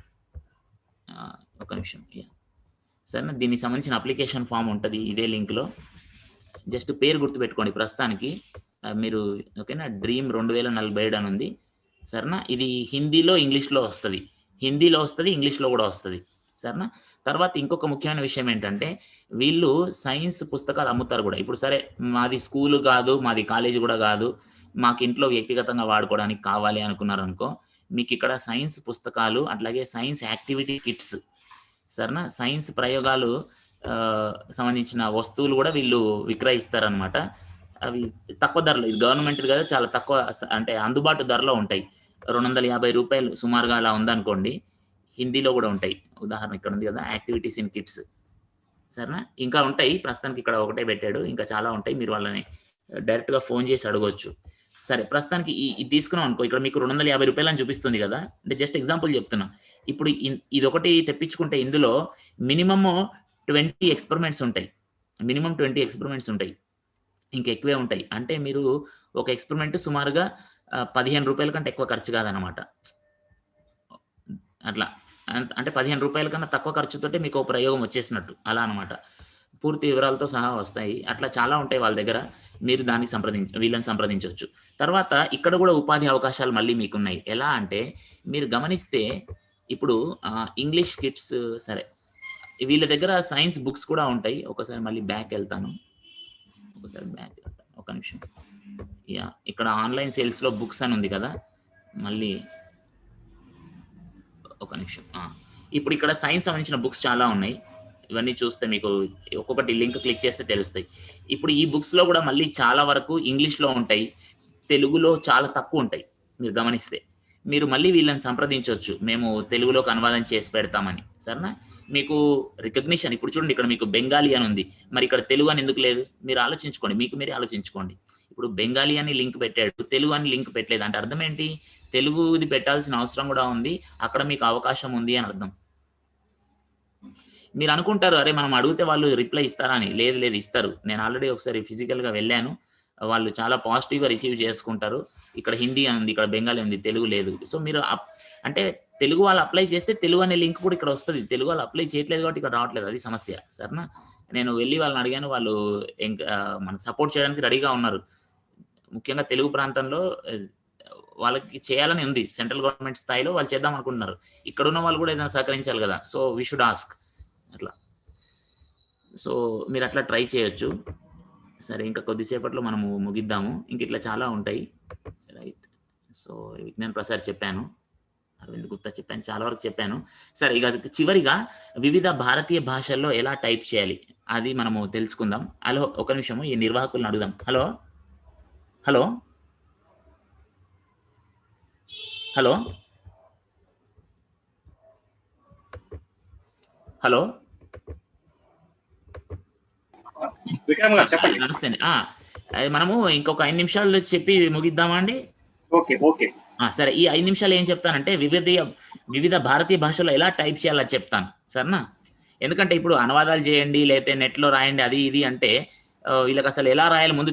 ఒక నిమిషం. యా. సరేనా? దీనికి సంబంధించిన అప్లికేషన్ ఫామ్ ఉంటుంది ఇదే లింక్లో. జస్ట్ పేరు గుర్తుపెట్టుకోండి ప్రస్తుతానికి. మీరు ఓకేనా? డ్రీమ్ రెండు వేల నలభై ఏడు అని ఉంది. సరేనా? ఇది హిందీలో ఇంగ్లీష్లో వస్తుంది. హిందీలో వస్తుంది ఇంగ్లీష్లో కూడా వస్తుంది. సరేనా? తర్వాత ఇంకొక ముఖ్యమైన విషయం ఏంటంటే వీళ్ళు సైన్స్ పుస్తకాలు అమ్ముతారు కూడా. ఇప్పుడు సరే మాది స్కూల్ కాదు మాది కాలేజ్ కూడా కాదు. మాకు ఇంట్లో వ్యక్తిగతంగా వాడుకోవడానికి కావాలి అనుకున్నారు అనుకో మీకు ఇక్కడ సైన్స్ పుస్తకాలు అట్లాగే సైన్స్ యాక్టివిటీ కిట్స్. సరేనా? సైన్స్ ప్రయోగాలు సంబంధించిన వస్తువులు కూడా వీళ్ళు విక్రయిస్తారనమాట అవి తక్కువ ధరలో. ఇది గవర్నమెంట్ కదా చాలా తక్కువ అంటే అందుబాటు ధరలో ఉంటాయి. రెండు వందల యాభై రూపాయలు సుమారుగా అలా ఉందనుకోండి హిందీలో కూడా ఉంటాయి. ఉదాహరణ ఇక్కడ ఉంది కదా యాక్టివిటీస్ ఇన్ కిట్స్. సరేనా? ఇంకా ఉంటాయి. ప్రస్తుతానికి ఇక్కడ ఒకటే పెట్టాడు. ఇంకా చాలా ఉంటాయి. మీరు వాళ్ళని డైరెక్ట్గా ఫోన్ చేసి అడగవచ్చు సరే ప్రస్తుతానికి ఈ ఇది తీసుకున్నాం అనుకో ఇక్కడ మీకు రెండు వందల యాభై రూపాయలు అని చూపిస్తుంది కదా. అంటే జస్ట్ ఎగ్జాంపుల్ చెప్తున్నా. ఇప్పుడు ఇన్- ఇది ఒకటి తెప్పించుకుంటే ఇందులో మినిమమ్ ట్వంటీ ఎక్స్పెరిమెంట్స్ ఉంటాయి. మినిమం ట్వంటీ ఎక్స్పెరిమెంట్స్ ఉంటాయి. ఇంకా ఎక్కువే ఉంటాయి. అంటే మీరు ఒక ఎక్స్పెరిమెంట్ సుమారుగా పదిహేను రూపాయల కంటే ఎక్కువ ఖర్చు కాదనమాట అట్లా. అంటే పదిహేను రూపాయల కన్నా తక్కువ ఖర్చుతోటే మీకు ఒక ప్రయోగం వచ్చేసినట్టు. అలా అనమాట పూర్తి వివరాలతో సహా వస్తాయి. అట్లా చాలా ఉంటాయి వాళ్ళ దగ్గర. మీరు దాన్ని సంప్రదించ వీళ్ళని సంప్రదించవచ్చు తర్వాత ఇక్కడ కూడా ఉపాధి అవకాశాలు మళ్ళీ మీకు ఉన్నాయి ఎలా అంటే మీరు గమనిస్తే ఇప్పుడు ఇంగ్లీష్ కిట్స్ సరే వీళ్ళ దగ్గర సైన్స్ బుక్స్ కూడా ఉంటాయి. ఒకసారి మళ్ళీ బ్యాక్ వెళ్తాను. ఒకసారి బ్యాక్ వెళ్తాను. ఒక నిమిషం. యా ఇక్కడ ఆన్లైన్ సేల్స్లో బుక్స్ అని ఉంది కదా. మళ్ళీ ఒక నిమిషం. ఇప్పుడు ఇక్కడ సైన్స్ సంబంధించిన బుక్స్ చాలా ఉన్నాయి. ఇవన్నీ చూస్తే మీకు ఒక్కొక్కటి లింక్ క్లిక్ చేస్తే తెలుస్తాయి. ఇప్పుడు ఈ బుక్స్లో కూడా మళ్ళీ చాలా వరకు ఇంగ్లీష్లో ఉంటాయి తెలుగులో చాలా తక్కువ ఉంటాయి మీరు గమనిస్తే. మీరు మళ్ళీ వీళ్ళని సంప్రదించవచ్చు మేము తెలుగులోకి అనువాదం చేసి పెడతామని సరేనా? మీకు రికగ్నిషన్ ఇప్పుడు చూడండి ఇక్కడ మీకు బెంగాలీ అని ఉంది. మరి ఇక్కడ తెలుగు అని ఎందుకు లేదు? మీరు ఆలోచించుకోండి మీకు మీరే ఆలోచించుకోండి. ఇప్పుడు బెంగాలీ అని లింక్ పెట్టాడు తెలుగు అని లింక్ పెట్టలేదు అంటే అర్థం ఏంటి? తెలుగుది పెట్టాల్సిన అవసరం కూడా ఉంది అక్కడ మీకు అవకాశం ఉంది అని అర్థం. మీరు అనుకుంటారు అరే మనం అడిగితే వాళ్ళు రిప్లై ఇస్తారా అని లేదు లేదు ఇస్తారు. నేను ఆల్రెడీ ఒకసారి ఫిజికల్గా గా వెళ్ళాను. వాళ్ళు చాలా పాజిటివ్గా రిసీవ్ చేసుకుంటారు. ఇక్కడ హిందీ అని ఉంది ఇక్కడ బెంగాలీ ఉంది తెలుగు లేదు. సో మీరు అప్- అంటే తెలుగు వాళ్ళు అప్లై చేస్తే తెలుగు అనే లింక్ కూడా ఇక్కడ వస్తుంది. తెలుగు వాళ్ళు అప్లై చేయట్లేదు కాబట్టి ఇక్కడ రావట్లేదు. అది సమస్య. సరేనా? నేను వెళ్ళి వాళ్ళని అడిగాను. వాళ్ళు ఇంకా మనకు సపోర్ట్ చేయడానికి రెడీగా ఉన్నారు. ముఖ్యంగా తెలుగు ప్రాంతంలో వాళ్ళకి చేయాలని ఉంది. సెంట్రల్ గవర్నమెంట్ స్థాయిలో వాళ్ళు చేద్దాం అనుకుంటున్నారు. ఇక్కడ ఉన్న వాళ్ళు కూడా ఏదైనా సహకరించాలి కదా. సో వీ షుడ్ ఆస్క్ అట్లా. సో మీరు అట్లా ట్రై చేయొచ్చు. సరే ఇంకా కొద్దిసేపట్లో మనము ముగిద్దాము. ఇంక ఇట్లా చాలా ఉంటాయి. రైట్ సో విజ్ఞాన్ ప్రసాద్ చెప్పాను. అరవింద్ గుప్తా చెప్పాను. చాలా వరకు చెప్పాను. సరే ఇక చివరిగా వివిధ భారతీయ భాషల్లో ఎలా టైప్ చేయాలి? అది మనము తెలుసుకుందాం. హలో ఒక నిమిషము ఈ నిర్వాహకులను అడుగుదాం. Hello? Hello? Hello? Hello? Vikram garu చెప్పండి నమస్తే అండి. మనము ఇంకొక ఐదు నిమిషాలు చెప్పి ముగిద్దామా అండి? Okay okay. సరే ఈ ఐదు నిమిషాలు ఏం చెప్తానంటే వివిధ వివిధ భారతీయ భాషల్లో ఎలా టైప్ చేయాలో చెప్తాను. సరేనా? ఎందుకంటే ఇప్పుడు అనువాదాలు చేయండి లేకపోతే నెట్లో రాయండి అది ఇది అంటే వీళ్ళకి అసలు ఎలా రాయాలి ముందు